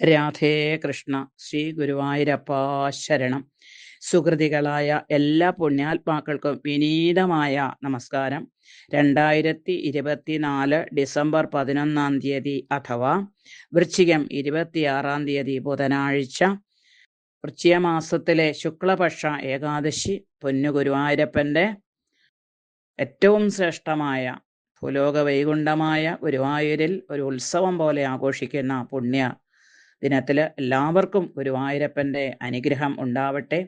രാധേ കൃഷ്ണ ശ്രീ ഗുരുവായൂരപ്പാ ശരണം. സുഹൃതികളായ എല്ലാ പുണ്യാത്മാക്കൾക്കും വിനീതമായ നമസ്കാരം. രണ്ടായിരത്തി ഇരുപത്തിനാല് ഡിസംബർ പതിനൊന്നാം തീയതി അഥവാ വൃശ്ചികം ഇരുപത്തിയാറാം തീയതി ബുധനാഴ്ച വൃശ്ചിക മാസത്തിലെ ശുക്ലപക്ഷ ഏകാദശി പൊന്നു ഗുരുവായൂരപ്പന്റെ ഏറ്റവും ശ്രേഷ്ഠമായ ഭൂലോക വൈകുണ്ഠമായ ഗുരുവായൂരിൽ ഒരു ഉത്സവം പോലെ ആഘോഷിക്കുന്ന പുണ്യ ദിനത്തിൽ എല്ലാവർക്കും ഗുരുവായൂരപ്പന്റെ അനുഗ്രഹം ഉണ്ടാവട്ടെ.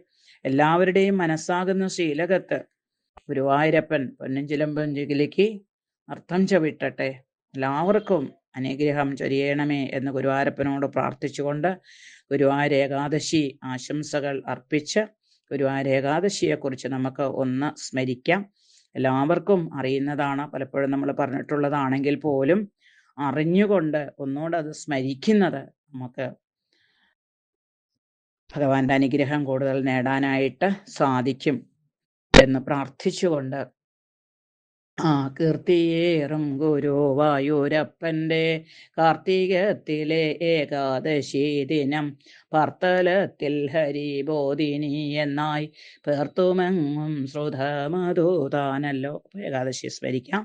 എല്ലാവരുടെയും മനസ്സാകുന്ന ശീലകത്ത് ഗുരുവായൂരപ്പൻ പൊന്നഞ്ചിലമ്പം ജിഗിലിക്ക് അർത്ഥം ചവിട്ടട്ടെ. എല്ലാവർക്കും അനുഗ്രഹം ചൊരിയണമേ എന്ന് ഗുരുവായൂരപ്പനോട് പ്രാർത്ഥിച്ചുകൊണ്ട് ഗുരുവായൂർ ഏകാദശി ആശംസകൾ അർപ്പിച്ച് ഗുരുവായൂർ ഏകാദശിയെക്കുറിച്ച് നമുക്ക് ഒന്ന് സ്മരിക്കാം. എല്ലാവർക്കും അറിയുന്നതാണ് പലപ്പോഴും നമ്മൾ പറഞ്ഞിട്ടുള്ളതാണെങ്കിൽ പോലും അറിഞ്ഞുകൊണ്ട് ഒന്നുകൂടെ അത് സ്മരിക്കുന്നത് നമുക്ക് ഭഗവാന്റെ അനുഗ്രഹം കൂടുതൽ നേടാനായിട്ട് സാധിക്കും എന്ന് പ്രാർത്ഥിച്ചുകൊണ്ട് ആ കീർത്തിയേറും ഗുരുവായൂരപ്പന്റെ കാർത്തികത്തിലെ ഏകാദശി ദിനം. പർത്തലത്തിൽ ഹരിബോധിനി എന്നായി പേർത്തുമെങ്ങും ശ്രുതമധൂതാനല്ലോ. ഏകാദശി സ്മരിക്കാം.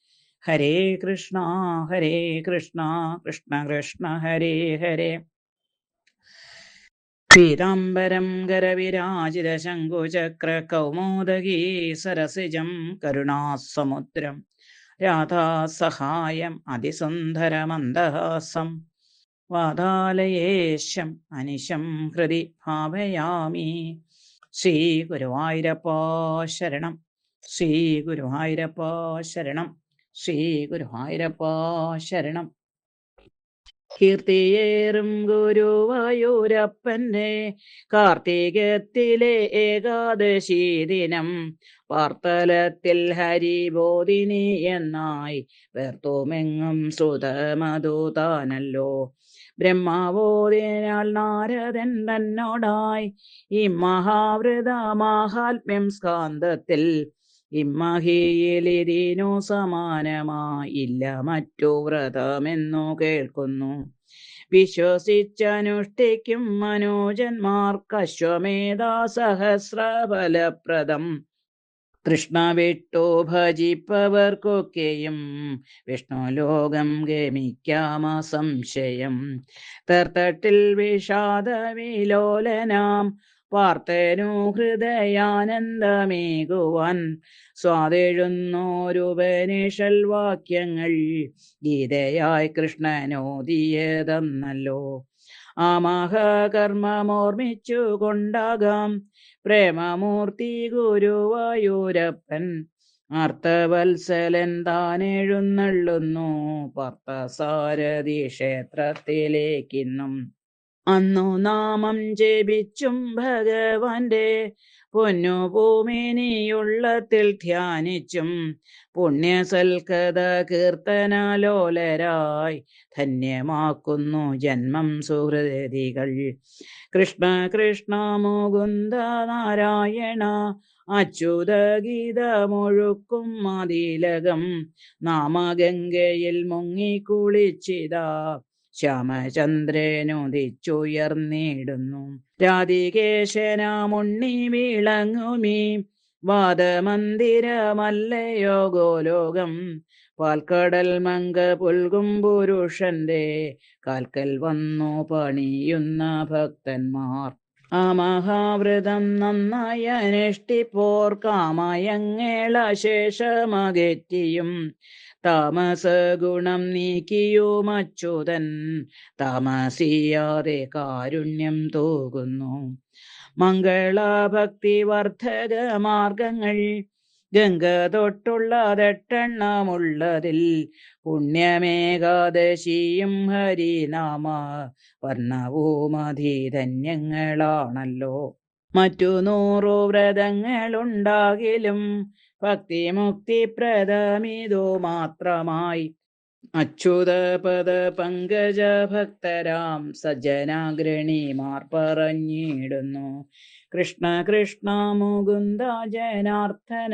ഹരേ കൃഷ്ണ ഹരേ കൃഷ്ണ കൃഷ്ണ കൃഷ്ണ ഹരേ ഹരേ. പീതാംബരം കരവിരാജിത ശങ്കുചക്ര കൗമോദഗീ സരസിജം കരുണാസമുദ്രം. രാധാസഹായം അതിസുന്ദരമന്ദഹാസം വാതാലയേശം അനിശം ഹൃദി ഭാവയാമി. ശ്രീ ഗുരുവായൂരപ്പ ശരണം. ശ്രീ ഗുരുവായൂരപ്പ ശരണം. ശ്രീ ഗുരുവായൂരപ്പ ശരണം കീർത്തിയേറും ഗുരുവായൂരപ്പന്റെ കാർത്തികത്തിലെ ഏകാദശി ദിനം വാർത്തലത്തിൽ ഹരിബോധിനി എന്നായി വേർത്തുമെങ്ങും ശ്രുതമധുതാനല്ലോ ബ്രഹ്മാവോദിനാൽ നാരദൻ തന്നോടായി ഈ മഹാവൃത മാഹാത്മ്യം സ്കാന്തത്തിൽ ഇമ്മഹിയിലിതിനു സമാനമായില്ല മറ്റു വ്രതമെന്നു കേൾക്കുന്നു. വിശ്വസിച്ചനുഷ്ഠിക്കും മനോജന്മാർക്ക് സഹസ്രഫലപ്രദം കൃഷ്ണ വിട്ടു ഭജിപ്പവർക്കൊക്കെയും വിഷ്ണു ലോകം ഗമിക്കാമ സംശയം. തർത്തട്ടിൽ വിഷാദ വിലോലനാം പാർത്തനു ഹൃദയാനന്ദമേകുവാൻ സ്വാതെഴുന്നോരുപനിഷൽ വാക്യങ്ങൾ ഗീതയായി കൃഷ്ണനോദിയതെന്നല്ലോ ആ മഹാകർമ്മമോർമ്മിച്ചു കൊണ്ടാകാം പ്രേമമൂർത്തി ഗുരുവായൂരപ്പൻ. അർത്ഥവത്സലൻ താനെഴുന്നള്ളുന്നു പാർത്ഥസാരഥി ക്ഷേത്രത്തിലേക്കിന്നും അന്നു നാമം ജപിച്ചും ഭഗവാന്റെ പൊന്നു ഭൂമിനിയുള്ളത്തിൽ ധ്യാനിച്ചും പുണ്യസൽകഥ കീർത്തനാലോലരായി ധന്യമാക്കുന്നു ജന്മം സുഹൃതികൾ കൃഷ്ണ കൃഷ്ണ മുകുന്ദ നാരായണ അച്യുത ഗീതമൊഴുക്കും മതിലകം നാമഗംഗയിൽ മുങ്ങിക്കുളിച്ചിതാ ശ്യാമചന്ദ്രനുദിച്ചുയർന്നിടുന്നു. രാധികേശനാമുണ്ണി വിളങ്ങുമീ. വാദമന്ദിരമല്ലയോ ഗോലോകം. പാൽക്കടൽ മങ്ക പുൽകും പുരുഷന്റെ. കാൽക്കൽ വന്നു പണിയുന്ന ഭക്തന്മാർ. ആ മഹാവ്രതം നന്നായി അനുഷ്ഠിപ്പോർ. കാമയങ്ങളശേഷമകറ്റിയും. താമസ ഗുണം നീക്കിയുമച്യുതൻ താമസിയാതെ കാരുണ്യം തോകുന്നു. മംഗളഭക്തി വർദ്ധക മാർഗങ്ങൾ. ഗംഗ തൊട്ടുള്ള തെട്ടെണ്ണമുള്ളതിൽ പുണ്യമേകാദശിയും ഹരിനാമ വർണവും അധീധന്യങ്ങളാണല്ലോ. മറ്റു നൂറു വ്രതങ്ങളുണ്ടാകിലും ഭക്തിമുക്തിപ്രദമിതു മാത്രമായി. അച്യുത പദ പങ്കജ ഭക്തരാം സജ്ജനാഗ്രണിമാർ പറഞ്ഞിടുന്നു കൃഷ്ണ കൃഷ്ണ മുകുന്ദ ജനാർദ്ദന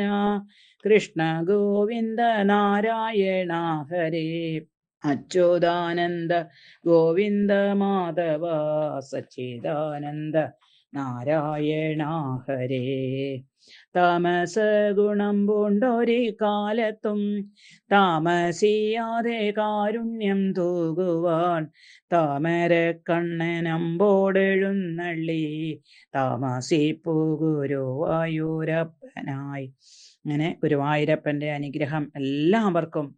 കൃഷ്ണ ഗോവിന്ദ നാരായണ ഹരേ. അച്യുതാനന്ദ ഗോവിന്ദ മാധവ സച്ചിദാനന്ദ നാരായണ ഹരേ. താമസ ഗുണം പൂണ്ടൊരു കാലത്തും താമസിയാതെ കാരുണ്യം തൂകുവാൻ താമര കണ്ണനമ്പോടെഴുന്നള്ളി താമസിപ്പു ഗുരുവായൂരപ്പനായി അങ്ങനെ ഗുരുവായൂരപ്പന്റെ അനുഗ്രഹം എല്ലാവർക്കും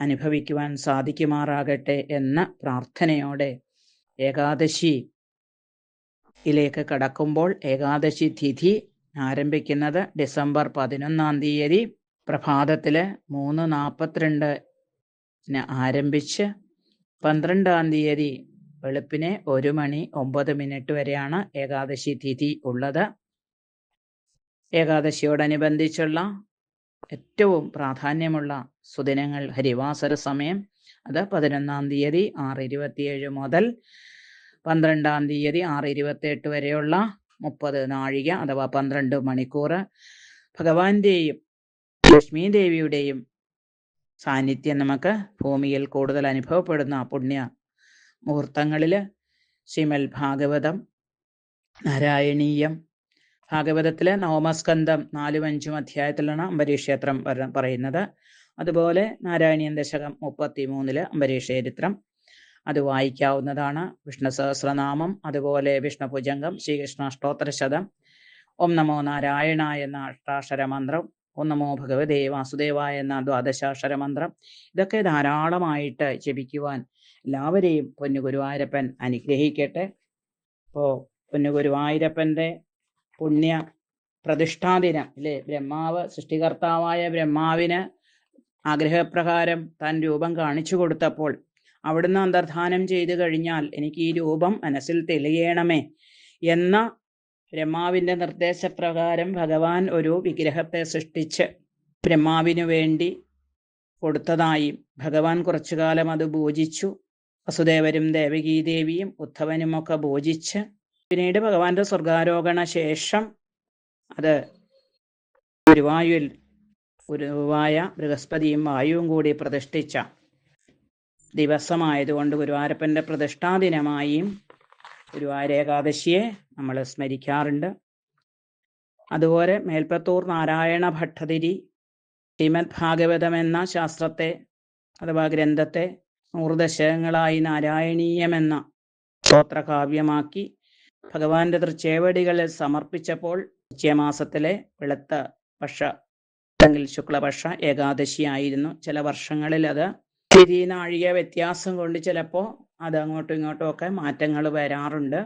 അനുഭവിക്കുവാൻ സാധിക്കുമാറാകട്ടെ എന്ന പ്രാർത്ഥനയോടെ ഏകാദശി ഏകാദശിയിലേക്ക് കടക്കുമ്പോൾ ഏകാദശി തിഥി ആരംഭിക്കുന്നത് ഡിസംബർ പതിനൊന്നാം തീയതി. പ്രഭാതത്തിൽ മൂന്ന് നാൽപ്പത്തിരണ്ടിന് ആരംഭിച്ച് പന്ത്രണ്ടാം തീയതി വെളുപ്പിനെ ഒരു മണി ഒമ്പത് മിനിറ്റ് വരെയാണ് ഏകാദശി തിഥി ഉള്ളത്. ഏകാദശിയോടനുബന്ധിച്ചുള്ള ഏറ്റവും പ്രാധാന്യമുള്ള സുദിനങ്ങൾ ഹരിവാസര സമയം. അത് പതിനൊന്നാം തീയതി ആറ് ഇരുപത്തിയേഴ് മുതൽ പന്ത്രണ്ടാം തീയതി ആറ് ഇരുപത്തിയെട്ട് വരെയുള്ള മുപ്പത് നാഴിക അഥവാ പന്ത്രണ്ട് മണിക്കൂർ ഭഗവാന്റെയും ലക്ഷ്മി ദേവിയുടെയും സാന്നിധ്യം നമുക്ക് ഭൂമിയിൽ കൂടുതൽ അനുഭവപ്പെടുന്ന പുണ്യ മുഹൂർത്തങ്ങളിൽ ശ്രീമൽ ഭാഗവതം നാരായണീയം ഭാഗവതത്തിലെ നവമസ്കന്ധം നാലും അഞ്ചും അധ്യായത്തിലാണ് അംബരീഷ് ക്ഷേത്രം പറയുന്നത്. അതുപോലെ നാരായണീയം ദശകം മുപ്പത്തി മൂന്നിൽ അംബരീഷ് ചരിത്രം അത് വായിക്കാവുന്നതാണ്. വിഷ്ണു സഹസ്രനാമം അതുപോലെ വിഷ്ണു ഭുജംഗം ശ്രീകൃഷ്ണ അഷ്ടോത്തരശതം ഓം നമോ നാരായണ എന്ന അഷ്ടാക്ഷര മന്ത്രം ഓം നമോ ഭഗവതേ വാസുദേവ എന്ന ദ്വാദശാക്ഷര മന്ത്രം ഇതൊക്കെ ധാരാളമായിട്ട് ജപിക്കുവാൻ എല്ലാവരെയും പൊന്നു ഗുരുവായൂരപ്പൻ അനുഗ്രഹിക്കട്ടെ. ഇപ്പോൾ പൊന്നു ഗുരുവായൂരപ്പന്റെ പുണ്യ പ്രതിഷ്ഠാദിനം അല്ലേ ബ്രഹ്മാവ് സൃഷ്ടികർത്താവായ ബ്രഹ്മാവിന് ആഗ്രഹപ്രകാരം താൻ രൂപം കാണിച്ചു കൊടുത്തപ്പോൾ അവിടുന്ന് അന്തർധാനം ചെയ്തു കഴിഞ്ഞാൽ എനിക്ക് ഈ രൂപം മനസ്സിൽ തെളിയണമേ എന്ന ബ്രഹ്മാവിന്റെ നിർദ്ദേശപ്രകാരം ഭഗവാൻ ഒരു വിഗ്രഹത്തെ സൃഷ്ടിച്ച് ബ്രഹ്മാവിനു വേണ്ടി കൊടുത്തതായി ഭഗവാൻ കുറച്ചു കാലം അത് പൂജിച്ചു വസുദേവരും ദേവകീദേവിയും ഉദ്ധവനുമൊക്കെ പൂജിച്ച് പിന്നീട് ഭഗവാന്റെ സ്വർഗാരോഹണ ശേഷം അത് ഗുരുവായൂരിൽ ഗുരുവായ ബൃഹസ്പതിയും വായുവും കൂടി പ്രതിഷ്ഠിച്ച ദിവസമായതുകൊണ്ട് ഗുരുവായൂരപ്പന്റെ പ്രതിഷ്ഠാദിനമായും ഗുരുവായൂർ ഏകാദശിയെ നമ്മൾ സ്മരിക്കാറുണ്ട്. അതുപോലെ മേൽപ്പത്തൂർ നാരായണ ഭട്ടതിരി ശ്രീമദ് ഭാഗവതം എന്ന ശാസ്ത്രത്തെ അഥവാ ഗ്രന്ഥത്തെ നൂറ് ദശകങ്ങളായി നാരായണീയമെന്ന സ്തോത്രകാവ്യമാക്കി ഭഗവാന്റെ തൃച്ചേവടികളിൽ സമർപ്പിച്ചപ്പോൾ ഉച്ചമാസത്തിലെ വെളുത്ത പക്ഷ അല്ലെങ്കിൽ ശുക്ലപക്ഷ ഏകാദശിയായിരുന്നു. ചില വർഷങ്ങളിൽ അത് തിരി നാഴിക വ്യത്യാസം കൊണ്ട് ചിലപ്പോൾ അത് അങ്ങോട്ടും ഇങ്ങോട്ടും ഒക്കെ മാറ്റങ്ങൾ വരാറുണ്ട്.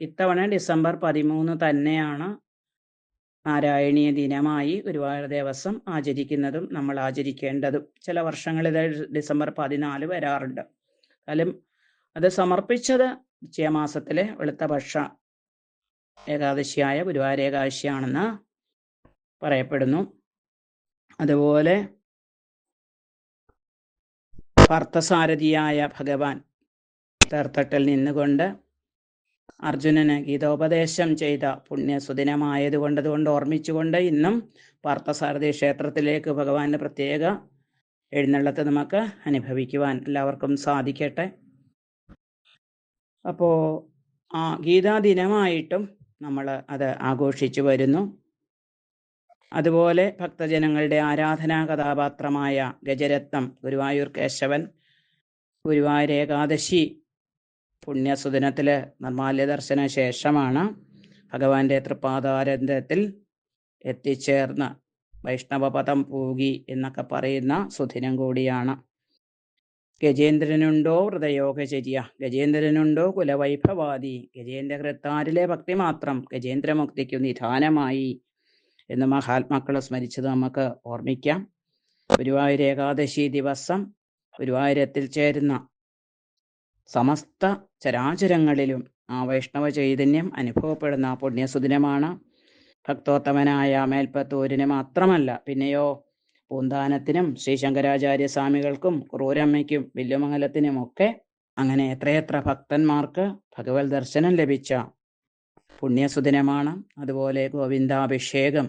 ഇത്തവണ ഡിസംബർ പതിമൂന്ന് തന്നെയാണ് നാരായണീയ ദിനമായി ഗുരുവായൂർ ദിവസം ആചരിക്കുന്നതും നമ്മൾ ആചരിക്കേണ്ടതും. ചില വർഷങ്ങളിൽ ഡിസംബർ പതിനാല് വരാറുണ്ട്. കാലം അത് സമർപ്പിച്ചത് ഉച്ചയമാസത്തിലെ വെളുത്ത പക്ഷ ഏകാദശിയായ ഗുരുവായൂർ ഏകാദശിയാണെന്ന് പറയപ്പെടുന്നു. അതുപോലെ പാർത്ഥസാരഥിയായ ഭഗവാൻ തേർത്തട്ടിൽ നിന്നുകൊണ്ട് അർജുനന് ഗീതോപദേശം ചെയ്ത പുണ്യസുദിനമായതുകൊണ്ട് അതുകൊണ്ട് ഓർമ്മിച്ചുകൊണ്ട് ഇന്നും പാർത്ഥസാരഥി ക്ഷേത്രത്തിലേക്ക് ഭഗവാന്റെ പ്രത്യേക എഴുന്നള്ളത്ത് നമുക്ക് അനുഭവിക്കുവാൻ എല്ലാവർക്കും സാധിക്കട്ടെ. അപ്പോ ആ ഗീതാ ദിനമായിട്ടും നമ്മൾ അത് ആഘോഷിച്ചു വരുന്നു. അതുപോലെ ഭക്തജനങ്ങളുടെ ആരാധനാ കഥാപാത്രമായ ഗജരത്നം ഗുരുവായൂർ കേശവൻ ഗുരുവായൂർ ഏകാദശി പുണ്യസുദിനത്തിൽ നിർമാല്യ ദർശന ശേഷമാണ് ഭഗവാന്റെ തൃപ്പാദാരന്ധത്തിൽ എത്തിച്ചേർന്ന് വൈഷ്ണവപദം പൂകി എന്നൊക്കെ പറയുന്ന സുദിനം കൂടിയാണ്. ഗജേന്ദ്രനുണ്ടോ ഹൃദയോഗചര്യ? ഗജേന്ദ്രനുണ്ടോ കുലവൈഭവാദി? ഗജേന്ദ്ര കൃത്താരിലെ ഭക്തി മാത്രം ഗജേന്ദ്രമുക്തിക്കു നിധാനമായി എന്ന് മഹാത്മാക്കളെ സ്മരിച്ചത് നമുക്ക് ഓർമ്മിക്കാം. ഗുരുവായൂർ ഏകാദശി ദിവസം ഗുരുവായൂരത്തിൽ ചേരുന്ന സമസ്ത ചരാചരങ്ങളിലും ആ വൈഷ്ണവ ചൈതന്യം അനുഭവപ്പെടുന്ന പുണ്യസുദിനമാണ്. ഭക്തോത്തമനായ മേൽപ്പത്തൂരിന് മാത്രമല്ല പിന്നെയോ പൂന്താനത്തിനും ശ്രീ ശങ്കരാചാര്യ സ്വാമികൾക്കും ക്രൂരമ്മയ്ക്കും വില്ലുമംഗലത്തിനുമൊക്കെ അങ്ങനെ എത്രയെത്ര ഭക്തന്മാർക്ക് ഭഗവത് ദർശനം ലഭിച്ച പുണ്യസുദിനമാണ്. അതുപോലെ ഗോവിന്ദാഭിഷേകം.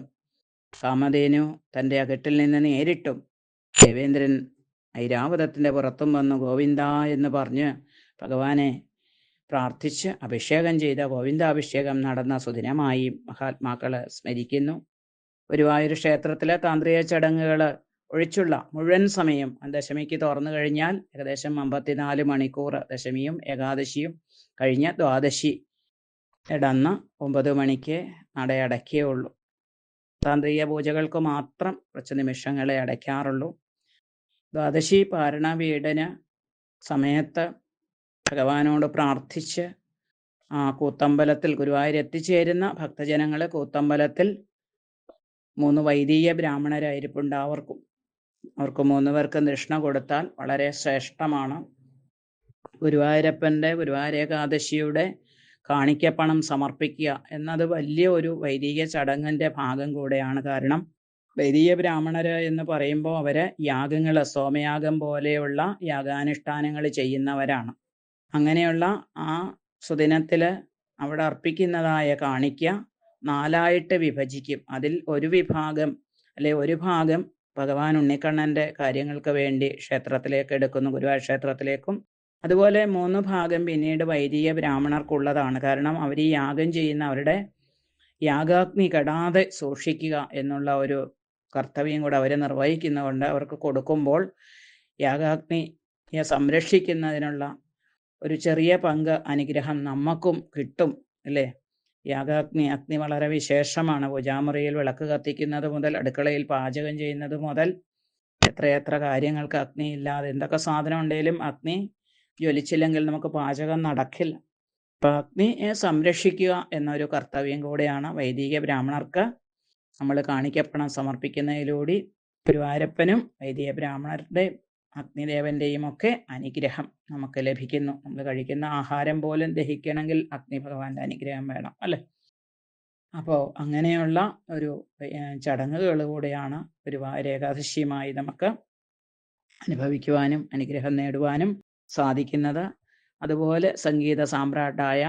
കാമധേനു തന്റെ അകട്ടിൽ നിന്ന് നേരിട്ടും ദേവേന്ദ്രൻ ഐരാവതത്തിന്റെ പുറത്തും വന്ന് ഗോവിന്ദ എന്ന് പറഞ്ഞ് ഭഗവാനെ പ്രാർത്ഥിച്ച് അഭിഷേകം ചെയ്ത ഗോവിന്ദാഭിഷേകം നടന്ന സുദിനമായി മഹാത്മാക്കൾ സ്മരിക്കുന്നു. ഗുരുവായൂർ ക്ഷേത്രത്തിലെ താന്ത്രിക ചടങ്ങുകൾ ഒഴിച്ചുള്ള മുഴുവൻ സമയം ദശമിക്ക് തുറന്നു കഴിഞ്ഞാൽ ഏകദേശം അമ്പത്തിനാല് മണിക്കൂർ ദശമിയും ഏകാദശിയും കഴിഞ്ഞ ദ്വാദശി ഇടന്ന് ഒമ്പത് മണിക്ക് നടയടക്കേ ഉള്ളൂ. താന്ത്രിക പൂജകൾക്ക് മാത്രം കുറച്ച് നിമിഷങ്ങളെ അടയ്ക്കാറുള്ളൂ. ദ്വാദശി പാരണ വീടിന് സമയത്ത് ഭഗവാനോട് പ്രാർത്ഥിച്ച് ആ കൂത്തമ്പലത്തിൽ ഗുരുവായൂർ എത്തിച്ചേരുന്ന ഭക്തജനങ്ങൾ കൂത്തമ്പലത്തിൽ മൂന്ന് വൈദിക ബ്രാഹ്മണരായിരിപ്പുണ്ട് അവർക്കും അവർക്ക് മൂന്ന് പേർക്ക് നിഷ്ണ കൊടുത്താൽ വളരെ ശ്രേഷ്ഠമാണ്. ഗുരുവായൂരപ്പന്റെ ഗുരുവായൂർ ഏകാദശിയുടെ കാണിക്കപ്പണം സമർപ്പിക്കുക എന്നത് വലിയ ഒരു വൈദിക ചടങ്ങിന്റെ ഭാഗം കൂടെയാണ്. കാരണം വൈദിക ബ്രാഹ്മണർ എന്ന് പറയുമ്പോൾ അവർ യാഗങ്ങൾ സോമയാഗം പോലെയുള്ള യാഗാനുഷ്ഠാനങ്ങൾ ചെയ്യുന്നവരാണ്. അങ്ങനെയുള്ള ആ സുദിനത്തിൽ അവിടെ അർപ്പിക്കുന്നതായ കാണിക്ക നാലായിട്ട് വിഭജിക്കും. അതിൽ ഒരു വിഭാഗം അല്ലെ ഒരു ഭാഗം ഭഗവാൻ ഉണ്ണിക്കണ്ണന്റെ കാര്യങ്ങൾക്ക് വേണ്ടി ക്ഷേത്രത്തിലേക്ക് എടുക്കുന്നു ഗുരുവായൂർ ക്ഷേത്രത്തിലേക്കും അതുപോലെ മൂന്ന് ഭാഗം പിന്നീട് വൈദിക ബ്രാഹ്മണർക്കുള്ളതാണ്. കാരണം അവർ ഈ യാഗം ചെയ്യുന്ന അവരുടെ യാഗാഗ്നി കെടാതെ സൂക്ഷിക്കുക എന്നുള്ള ഒരു കർത്തവ്യം കൂടെ അവരെ നിർവഹിക്കുന്നതുകൊണ്ട് അവർക്ക് കൊടുക്കുമ്പോൾ യാഗാഗ്നിയെ സംരക്ഷിക്കുന്നതിനുള്ള ഒരു ചെറിയ പങ്ക് അനുഗ്രഹം നമുക്കും കിട്ടും അല്ലേ? യാഗാഗ്നി അഗ്നി വളരെ വിശേഷമാണ്. പൂജാമുറിയിൽ വിളക്ക് കത്തിക്കുന്നത് മുതൽ അടുക്കളയിൽ പാചകം ചെയ്യുന്നത് മുതൽ എത്രയെത്ര കാര്യങ്ങൾക്ക് അഗ്നി ഇല്ലാതെ എന്തൊക്കെ സാധനം ഉണ്ടെങ്കിലും അഗ്നി ജ്വലിച്ചില്ലെങ്കിൽ നമുക്ക് പാചകം നടക്കില്ല. അപ്പം അഗ്നിയെ സംരക്ഷിക്കുക എന്നൊരു കർത്തവ്യം കൂടെയാണ് വൈദിക ബ്രാഹ്മണർക്ക് നമ്മൾ കാണിക്കപ്പണം സമർപ്പിക്കുന്നതിലൂടെ. ഗുരുവാരപ്പനും വൈദിക ബ്രാഹ്മണരുടെ അഗ്നിദേവന്റെയും ഒക്കെ അനുഗ്രഹം നമുക്ക് ലഭിക്കുന്നു. നമ്മൾ കഴിക്കുന്ന ആഹാരം പോലും ദഹിക്കണമെങ്കിൽ അഗ്നി ഭഗവാന്റെ അനുഗ്രഹം വേണം അല്ലെ? അപ്പോൾ അങ്ങനെയുള്ള ഒരു ചടങ്ങുകൾ കൂടെയാണ് ഒരു ഏകാദശിയുമായി നമുക്ക് അനുഭവിക്കുവാനും അനുഗ്രഹം നേടുവാനും സാധിക്കുന്നത്. അതുപോലെ സംഗീത സാമ്രാട്ടായ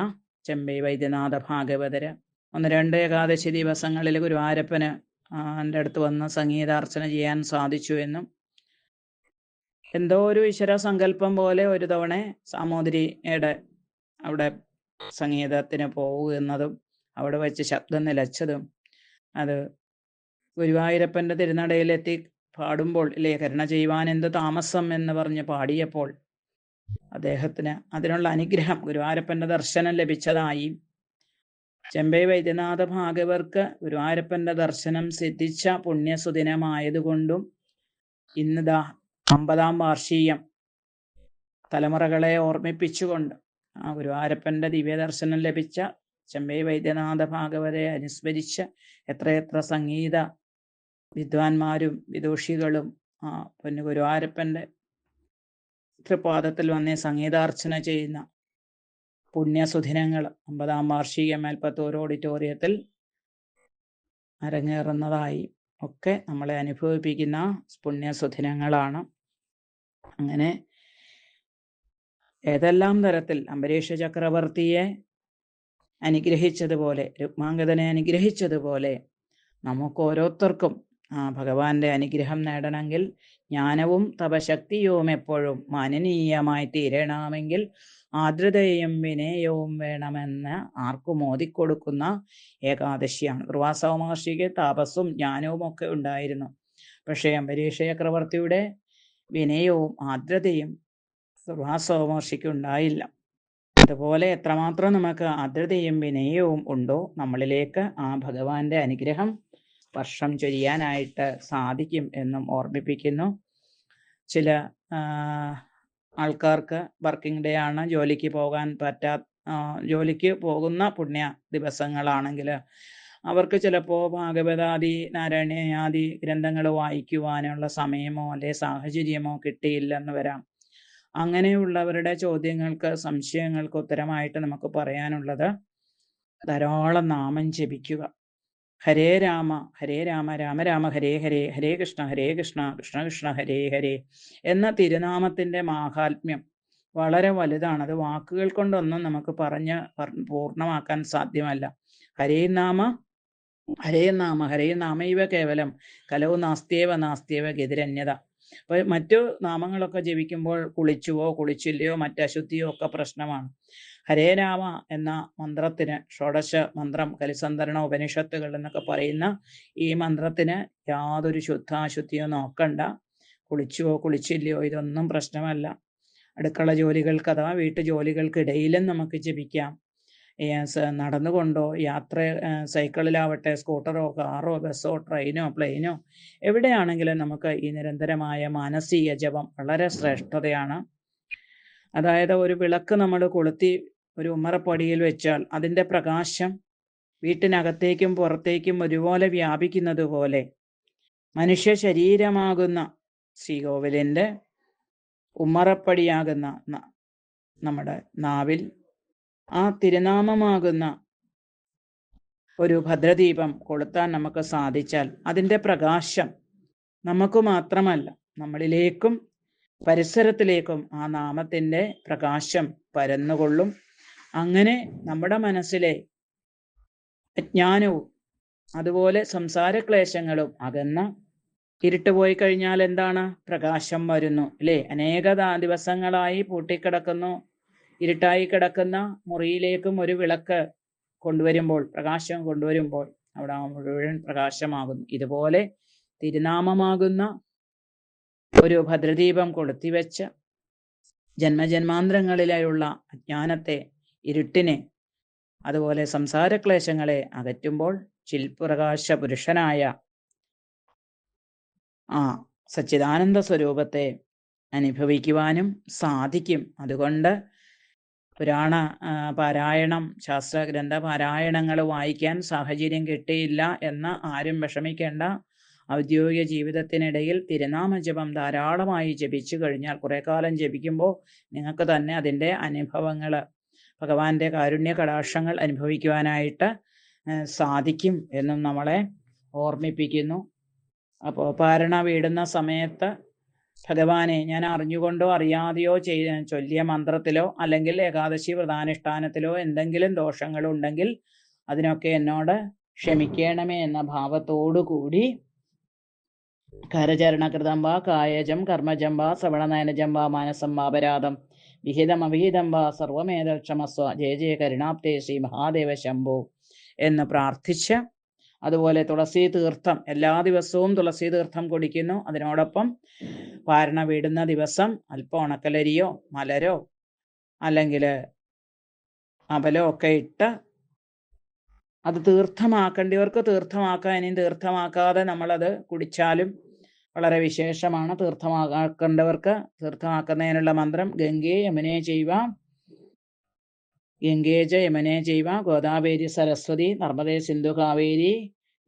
ചെമ്പൈ വൈദ്യനാഥ ഭാഗവതര് ഒന്ന് രണ്ട് ഏകാദശി ദിവസങ്ങളിൽ ഗുരുവാരപ്പന് എന്റെ അടുത്ത് വന്ന് സംഗീതാർച്ചന ചെയ്യാൻ സാധിച്ചു എന്നും. എന്തോ ഒരു ഈശ്വര സങ്കല്പം പോലെ ഒരു തവണ സാമൂതിരിയുടെ അവിടെ സംഗീതത്തിന് പോകുന്നതും അവിടെ വെച്ച് ശബ്ദം നിലച്ചതും അത് ഗുരുവായൂരപ്പന്റെ തിരുനടയിലെത്തി പാടുമ്പോൾ ഇല്ലേ കരുണ ചെയ്യുവാൻ എന്ത് താമസം എന്ന് പറഞ്ഞ് പാടിയപ്പോൾ അദ്ദേഹത്തിന് അതിനുള്ള അനുഗ്രഹം. ഗുരുവായൂരപ്പന്റെ ദർശനം ലഭിച്ചതായി. ചെമ്പൈ വൈദ്യനാഥ ഭാഗവർക്ക് ഗുരുവായൂരപ്പന്റെ ദർശനം സിദ്ധിച്ച പുണ്യസുദിനമായതുകൊണ്ടും ഇന്നിതാ അമ്പതാം വാർഷികം. തലമുറകളെ ഓർമ്മിപ്പിച്ചുകൊണ്ട് ആ ഗുരുവായൂരപ്പന്റെ ദിവ്യദർശനം ലഭിച്ച ചെമ്പൈ വൈദ്യനാഥ ഭാഗവരെ അനുസ്മരിച്ച് എത്രയെത്ര സംഗീത വിദ്വാൻമാരും വിദൂഷികളും ആ പൊന്നു ഗുരുവായൂരപ്പന്റെ തൃപാദത്തിൽ വന്ന് സംഗീതാർച്ചന ചെയ്യുന്ന പുണ്യസുദിനങ്ങൾ അമ്പതാം വാർഷിക മേൽപ്പത്തൂർ ഓഡിറ്റോറിയത്തിൽ അരങ്ങേറുന്നതായി ഒക്കെ നമ്മളെ അനുഭവിപ്പിക്കുന്ന പുണ്യസുദിനങ്ങളാണ്. അങ്ങനെ ഏതെല്ലാം തരത്തിൽ അംബരീഷ ചക്രവർത്തിയെ അനുഗ്രഹിച്ചതുപോലെ രുക്മാംഗതനെ അനുഗ്രഹിച്ചതുപോലെ നമുക്ക് ഓരോരുത്തർക്കും ആ ഭഗവാന്റെ അനുഗ്രഹം നേടണമെങ്കിൽ ജ്ഞാനവും തപശക്തിയും എപ്പോഴും മാനനീയമായി തീരണമെങ്കിൽ ആർദ്രതയും വിനയവും വേണമെന്ന് ആർക്കും ഓതിക്കൊടുക്കുന്ന ഏകാദശിയാണ്. ദുർവാസവ മഹർഷിക്ക് താപസ്സും ജ്ഞാനവും ഒക്കെ ഉണ്ടായിരുന്നു. പക്ഷേ അംബരീഷ ചക്രവർത്തിയുടെ വിനയവും ആർദ്രതയും ദുർവാസവ മഹർഷിക്ക് ഉണ്ടായില്ല. അതുപോലെ എത്രമാത്രം നമുക്ക് ആർദ്രതയും വിനയവും ഉണ്ടോ നമ്മളിലേക്ക് ആ ഭഗവാന്റെ അനുഗ്രഹം വർഷം ചൊരിയാനായിട്ട് സാധിക്കും എന്നും ഓർമ്മിപ്പിക്കുന്നു. ചില ആൾക്കാർക്ക് വർക്കിംഗ് ഡേ ആണ് ജോലിക്ക് പോകാൻ പറ്റാ ജോലിക്ക് പോകുന്ന പുണ്യ ദിവസങ്ങളാണെങ്കിൽ അവർക്ക് ചിലപ്പോൾ ഭാഗവതാദി നാരായണയാദി ഗ്രന്ഥങ്ങൾ വായിക്കുവാനുള്ള സമയമോ അല്ലെ സാഹചര്യമോ കിട്ടിയില്ലെന്ന് വരാം. അങ്ങനെയുള്ളവരുടെ ചോദ്യങ്ങൾക്ക് സംശയങ്ങൾക്ക് ഉത്തരമായിട്ട് നമുക്ക് പറയാനുള്ളത് ധാരാളം നാമം ജപിക്കുക. ഹരേ രാമ ഹരേ രാമ രാമ രാമ ഹരേ ഹരേ ഹരേ കൃഷ്ണ ഹരേ കൃഷ്ണ കൃഷ്ണ കൃഷ്ണ ഹരേ ഹരേ എന്ന തിരുനാമത്തിന്റെ മാഹാത്മ്യം വളരെ വലുതാണ്. അത് വാക്കുകൾ കൊണ്ടൊന്നും നമുക്ക് പറഞ്ഞ് പൂർണമാക്കാൻ സാധ്യമല്ല. ഹരേ നാമ ഹരേ നാമ ഹരേ നാമൈവ കേവലം കലവ് നാസ്തിയവ നാസ്തിയവ ഗതിരന്യത. അപ്പൊ മറ്റു നാമങ്ങളൊക്കെ ജപിക്കുമ്പോൾ കുളിച്ചുവോ കുളിച്ചില്ലയോ മറ്റു അശുദ്ധിയോ ഒക്കെ പ്രശ്നമാണ്. ഹരേ രാമ എന്ന മന്ത്രത്തിന് ഷോഡശ മന്ത്രം കലിസന്ധരണ ഉപനിഷത്തുകൾ എന്നൊക്കെ പറയുന്ന ഈ മന്ത്രത്തിന് യാതൊരു ശുദ്ധാശുദ്ധിയോ നോക്കണ്ട. കുളിച്ചുവോ കുളിച്ചില്ലയോ ഇതൊന്നും പ്രശ്നമല്ല. അടുക്കള ജോലികൾക്ക് അഥവാ വീട്ടു ജോലികൾക്കിടയിലും നമുക്ക് ജപിക്കാം. നടന്നുകൊണ്ടോ യാത്ര സൈക്കിളിലാവട്ടെ സ്കൂട്ടറോ കാറോ ബസ്സോ ട്രെയിനോ പ്ലെയിനോ എവിടെയാണെങ്കിലും നമുക്ക് ഈ നിരന്തരമായ മാനസിക ജപം വളരെ ശ്രേഷ്ഠതയാണ്. അതായത് ഒരു വിളക്ക് നമ്മൾ കൊളുത്തി ഒരു ഉമ്മറപ്പടിയിൽ വെച്ചാൽ അതിന്റെ പ്രകാശം വീട്ടിനകത്തേക്കും പുറത്തേക്കും ഒരുപോലെ വ്യാപിക്കുന്നത് പോലെ മനുഷ്യ ശരീരമാകുന്ന ശ്രീകോവിലിന്റെ ഉമ്മറപ്പടിയാകുന്ന നമ്മുടെ നാവിൽ ആ തിരുനാമമാകുന്ന ഒരു ഭദ്രദീപം കൊളുത്താൻ നമുക്ക് സാധിച്ചാൽ അതിന്റെ പ്രകാശം നമുക്ക് മാത്രമല്ല നമ്മളിലേക്കും പരിസരത്തിലേക്കും ആ നാമത്തിന്റെ പ്രകാശം പരന്നുകൊള്ളും. അങ്ങനെ നമ്മുടെ മനസ്സിലെ അജ്ഞാനവും അതുപോലെ സംസാരക്ലേശങ്ങളും അകന്ന ഇരുട്ട് പോയി കഴിഞ്ഞാൽ എന്താണ്? പ്രകാശം വരുന്നു അല്ലേ? അനേക ദിവസങ്ങളായി പൂട്ടിക്കിടക്കുന്നു ഇരുട്ടായി കിടക്കുന്ന മുറിയിലേക്കും ഒരു വിളക്ക് കൊണ്ടുവരുമ്പോൾ പ്രകാശം കൊണ്ടുവരുമ്പോൾ അവിടെ മുഴുവൻ പ്രകാശമാകുന്നു. ഇതുപോലെ തിരുനാമമാകുന്ന ഒരു ഭദ്രദീപം കൊളുത്തിവെച്ച ജന്മജന്മാന്തരങ്ങളിലായുള്ള അജ്ഞാനത്തെ ഇരുട്ടിനെ അതുപോലെ സംസാരക്ലേശങ്ങളെ അകറ്റുമ്പോൾ ചിൽപ്രകാശ പുരുഷനായ ആ സച്ചിദാനന്ദ സ്വരൂപത്തെ അനുഭവിക്കുവാനും സാധിക്കും. അതുകൊണ്ട് പുരാണ പാരായണം ശാസ്ത്ര ഗ്രന്ഥ പാരായണങ്ങൾ വായിക്കാൻ സാഹചര്യം കിട്ടിയില്ല എന്ന് ആരും വിഷമിക്കേണ്ട. ഔദ്യോഗിക ജീവിതത്തിനിടയിൽ തിരുനാമ ജപം ധാരാളമായി ജപിച്ചു കഴിഞ്ഞാൽ കുറേ കാലം ജപിക്കുമ്പോൾ നിങ്ങൾക്ക് തന്നെ അതിന്റെ അനുഭവങ്ങൾ ഭഗവാന്റെ കാരുണ്യ കടാക്ഷങ്ങൾ അനുഭവിക്കുവാനായിട്ട് സാധിക്കും എന്നും നമ്മളെ ഓർമ്മിപ്പിക്കുന്നു. അപ്പോൾ പാരണ വീടുന്ന സമയത്ത് ഭഗവാനെ ഞാൻ അറിഞ്ഞുകൊണ്ടോ അറിയാതെയോ ചെയ് ചൊല്ലിയ മന്ത്രത്തിലോ അല്ലെങ്കിൽ ഏകാദശി വ്രതാനുഷ്ഠാനത്തിലോ എന്തെങ്കിലും ദോഷങ്ങളുണ്ടെങ്കിൽ അതിനൊക്കെ എന്നോട് ക്ഷമിക്കണമേ എന്ന ഭാവത്തോടു കൂടി കരചരണകൃതം കായജം കർമ്മജം വാ ശ്രവണനയനജം വിഹിതം അവിഹിതം വാ സർവമേതക്ഷമസ്വ ജയ ജയ കരുണാപ്തേ ശ്രീ മഹാദേവ ശംഭു എന്ന് പ്രാർത്ഥിച്ച് അതുപോലെ തുളസി തീർത്ഥം എല്ലാ ദിവസവും തുളസി തീർത്ഥം കുടിക്കുന്നു. അതിനോടൊപ്പം പാരണ വീടുന്ന ദിവസം അല്പം ഉണക്കലരിയോ മലരോ അല്ലെങ്കിൽ അപലോ ഒക്കെ ഇട്ട് അത് തീർത്ഥമാക്കേണ്ടവർക്ക് തീർത്ഥമാക്കാൻ ഇനിയും തീർത്ഥമാക്കാതെ നമ്മളത് കുടിച്ചാലും വളരെ വിശേഷമാണ്. തീർത്ഥമാക്കേണ്ടവർക്ക് തീർത്ഥമാക്കുന്നതിനുള്ള മന്ത്രം ഗംഗേ യമുനെ ചെയ്യുക ഗംഗേജ യമനെ ചെയ്യുക ഗോദാവേരി സരസ്വതി. നർമ്മദേ സിന്ധു കാവേരി.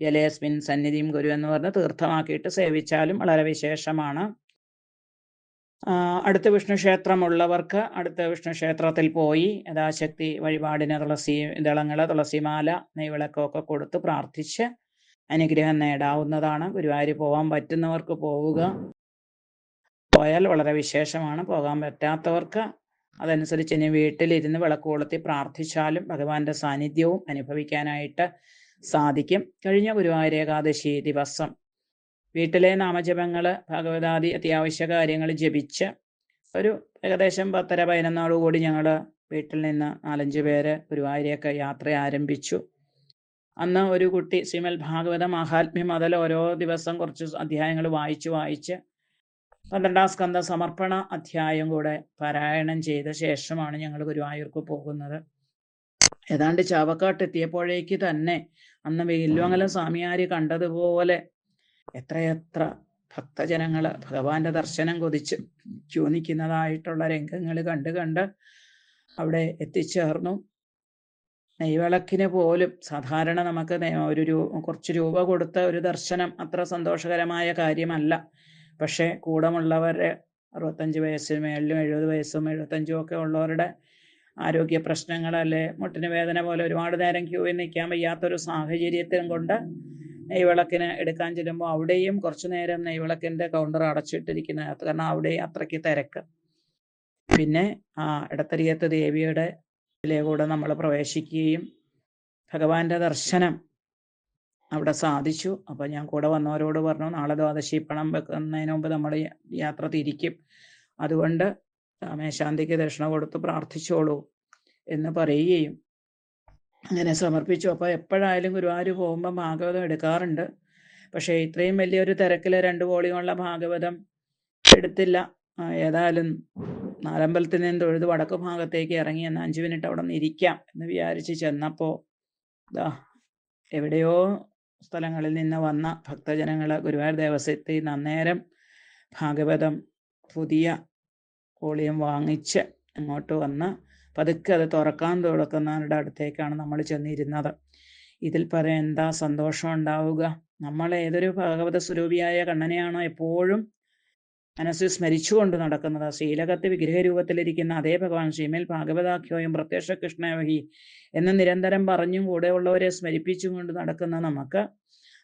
ജലേസ്മിൻ സന്നിധിയും ഗുരു എന്ന് പറഞ്ഞ് തീർത്ഥമാക്കിയിട്ട് സേവിച്ചാലും വളരെ വിശേഷമാണ്. അടുത്ത വിഷ്ണു ക്ഷേത്രമുള്ളവർക്ക് അടുത്ത വിഷ്ണു ക്ഷേത്രത്തിൽ പോയി യഥാശക്തി വഴിപാടിന് തുളസി ദളങ്ങൾ തുളസിമാല നെയ്വിളക്കമൊക്കെ കൊടുത്ത് പ്രാർത്ഥിച്ച് അനുഗ്രഹം നേടാവുന്നതാണ്. ഗുരുവായൂർ പോകാൻ പറ്റുന്നവർക്ക് പോവുക. പോയാൽ വളരെ വിശേഷമാണ്. പോകാൻ പറ്റാത്തവർക്ക് അതനുസരിച്ച് ഇനി വീട്ടിലിരുന്ന് വിളക്ക് കൊളുത്തി പ്രാർത്ഥിച്ചാലും ഭഗവാന്റെ സാന്നിധ്യവും അനുഭവിക്കാനായിട്ട് സാധിക്കും. കഴിഞ്ഞ ഗുരുവായൂർ ഏകാദശി ദിവസം വീട്ടിലെ നാമജപങ്ങൾ ഭഗവതാദി അത്യാവശ്യ കാര്യങ്ങൾ ജപിച്ച് ഒരു ഏകദേശം പത്തര പതിനൊന്നാളുകൂടി ഞങ്ങൾ വീട്ടിൽ നിന്ന് നാലഞ്ച് പേര് ഗുരുവായൂരേക്ക് യാത്ര ആരംഭിച്ചു. അന്ന് ഒരു കുട്ടി ശ്രീമൽ ഭാഗവത മഹാത്മ്യം അതിൽ ഓരോ ദിവസം കുറച്ച് അധ്യായങ്ങൾ വായിച്ച് വായിച്ച് പന്ത്രണ്ടാം സ്കന്ധ സമർപ്പണ അധ്യായം കൂടെ പാരായണം ചെയ്ത ശേഷമാണ് ഞങ്ങൾ ഗുരുവായൂർക്ക് പോകുന്നത്. ഏതാണ്ട് ചാവക്കാട്ട് എത്തിയപ്പോഴേക്ക് തന്നെ അന്ന് വെയില്ലുമംഗലം സ്വാമിയാര് കണ്ടതുപോലെ എത്രയെത്ര ഭക്തജനങ്ങൾ ഭഗവാന്റെ ദർശനം കൊതിച്ച് ക്യൂ രംഗങ്ങൾ കണ്ട് കണ്ട് അവിടെ എത്തിച്ചേർന്നു. നെയ്വിളക്കിന് പോലും സാധാരണ നമുക്ക് ഒരു രൂ കുറച്ച് രൂപ കൊടുത്ത ഒരു ദർശനം അത്ര സന്തോഷകരമായ കാര്യമല്ല. പക്ഷേ കൂടമുള്ളവരെ അറുപത്തഞ്ച് വയസ്സിന് മേളിലും എഴുപത് വയസ്സും എഴുപത്തഞ്ചും ഒക്കെ ഉള്ളവരുടെ ആരോഗ്യ പ്രശ്നങ്ങൾ അല്ലെ മുട്ടിന് വേദന പോലെ ഒരുപാട് നേരം ക്യൂവിൽ നിൽക്കാൻ വയ്യാത്തൊരു സാഹചര്യത്തിലും കൊണ്ട് നെയ്വിളക്കിന് എടുക്കാൻ ചെല്ലുമ്പോൾ അവിടെയും കുറച്ചു നേരം നെയ്വിളക്കിന്റെ കൗണ്ടർ അടച്ചിട്ടിരിക്കുന്നത്. കാരണം അവിടെ അത്രയ്ക്ക് തിരക്ക്. പിന്നെ ആ ഇടത്തരിയത്ത് ദേവിയുടെ കൂടെ നമ്മൾ പ്രവേശിക്കുകയും ഭഗവാന്റെ ദർശനം അവിടെ സാധിച്ചു. അപ്പോൾ ഞാൻ കൂടെ വന്നവരോട് പറഞ്ഞു നാളെ ദ്വാദശി പണം വെക്കുന്നതിന് മുമ്പ് നമ്മൾ യാത്ര തിരിക്കും. അതുകൊണ്ട് മേശാന്തിക്ക് ദക്ഷിണ കൊടുത്ത് പ്രാർത്ഥിച്ചോളൂ എന്ന് പറയുകയും അങ്ങനെ സമർപ്പിച്ചു. അപ്പോൾ എപ്പോഴായാലും ഗുരുവായൂർ പോകുമ്പോൾ ഭാഗവതം എടുക്കാറുണ്ട്. പക്ഷേ ഇത്രയും വലിയൊരു തിരക്കിൽ രണ്ട് വോളിയുള്ള ഭാഗവതം എടുത്തില്ല. ഏതായാലും നാലമ്പലത്തിൽ നിന്ന് തൊഴുത് വടക്ക് ഭാഗത്തേക്ക് ഇറങ്ങി എന്ന് അഞ്ച് മിനിറ്റ് അവിടെ നിന്ന് ഇരിക്കാം എന്ന് വിചാരിച്ച് ചെന്നപ്പോൾ ദാ എവിടെയോ സ്ഥലങ്ങളിൽ നിന്ന് വന്ന ഭക്തജനങ്ങൾ ഗുരുവായൂർ ദേവസ്വത്തിൽ നന്നേരം ഭാഗവതം പുതിയ വോളിയം വാങ്ങിച്ച് അങ്ങോട്ട് വന്ന് പതുക്കെ അത് തുറക്കാൻ തുടക്കുന്നവരുടെ അടുത്തേക്കാണ് നമ്മൾ ചെന്നിരുന്നത്. ഇതിൽ പറയാൻ എന്താ സന്തോഷം ഉണ്ടാവുക? നമ്മൾ ഏതൊരു ഭാഗവത സ്വരൂപിയായ കണ്ണനെയാണോ എപ്പോഴും മനസ്സിൽ സ്മരിച്ചുകൊണ്ട് നടക്കുന്നത്. ശീലകത്ത് വിഗ്രഹരൂപത്തിലിരിക്കുന്ന അതേ ഭഗവാൻ ശ്രീമേൽ ഭാഗവതാഖ്യോയും പ്രത്യക്ഷ കൃഷ്ണവഹി എന്ന് നിരന്തരം പറഞ്ഞും കൂടെയുള്ളവരെ സ്മരിപ്പിച്ചും കൊണ്ട് നടക്കുന്ന നമുക്ക്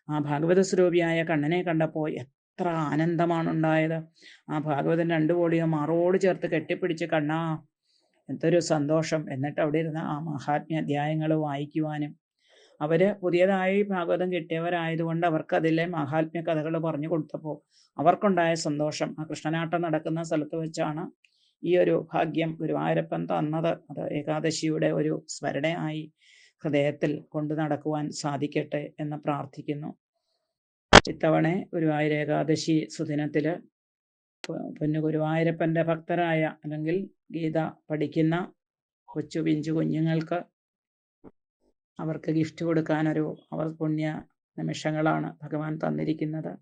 ആ ഭാഗവത സ്വരൂപിയായ കണ്ണനെ കണ്ടപ്പോൾ എത്ര ആനന്ദമാണ് ഉണ്ടായത്. ആ ഭാഗവതൻ രണ്ടു കോടിയോ മാറോട് ചേർത്ത് കെട്ടിപ്പിടിച്ച് കണ്ണാ എന്തൊരു സന്തോഷം. എന്നിട്ട് അവിടെ ഇരുന്ന് ആ മഹാത്മ്യ അധ്യായങ്ങൾ വായിക്കുവാനും അവർ പുതിയതായി ഭാഗവതം കിട്ടിയവരായതുകൊണ്ട് അവർക്ക് അതിലെ മഹാത്മ്യ കഥകൾ പറഞ്ഞു കൊടുത്തപ്പോൾ അവർക്കുണ്ടായ സന്തോഷം. ആ കൃഷ്ണനാട്ടം നടക്കുന്ന സ്ഥലത്ത് വെച്ചാണ് ഈ ഒരു ഭാഗ്യം ഗുരുവായൂരപ്പൻ തന്നത്. അത് ഏകാദശിയുടെ ഒരു സ്മരണയായി ഹൃദയത്തിൽ കൊണ്ടു നടക്കുവാൻ സാധിക്കട്ടെ എന്ന് പ്രാർത്ഥിക്കുന്നു. ഇത്തവണ ഗുരുവായൂർ ഏകാദശി സുദിനത്തിൽ പൊന്നു ഗുരുവായൂരപ്പന്റെ ഭക്തരായ അല്ലെങ്കിൽ ഗീത പഠിക്കുന്ന കൊച്ചു പിഞ്ചു കുഞ്ഞുങ്ങൾക്ക് അവർക്ക് ഗിഫ്റ്റ് കൊടുക്കാനൊരു അവർ പുണ്യ നിമിഷങ്ങളാണ് ഭഗവാൻ തന്നിരിക്കുന്നത്.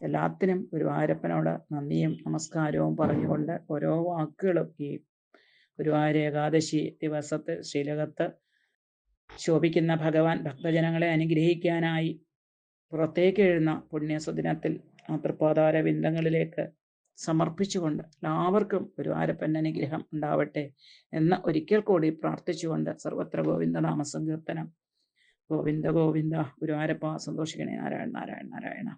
എല്ലാത്തിനും ഗുരുവായൂരപ്പനോട് നന്ദിയും നമസ്കാരവും പറഞ്ഞുകൊണ്ട് ഓരോ വാക്കുകളും ഈ ഗുരുവായൂർ ഏകാദശി ദിവസത്തെ ശ്രീലകത്ത് ശോഭിക്കുന്ന ഭഗവാൻ ഭക്തജനങ്ങളെ അനുഗ്രഹിക്കാനായി പുറത്തേക്ക് എഴുന്ന പുണ്യസുദിനത്തിൽ ആ തൃപ്പാതാര ബിന്ദങ്ങളിലേക്ക് സമർപ്പിച്ചുകൊണ്ട് എല്ലാവർക്കും ഒരു ആരപ്പൻ അനുഗ്രഹം ഉണ്ടാവട്ടെ എന്ന് ഒരിക്കൽ കൂടി പ്രാർത്ഥിച്ചുകൊണ്ട് സർവത്ര ഗോവിന്ദ നാമസങ്കീർത്തനം. ഗോവിന്ദ ഗോവിന്ദ ഗുരുവാരപ്പ സന്തോഷിക്കണേ. നാരായണ നാരായണ നാരായണ.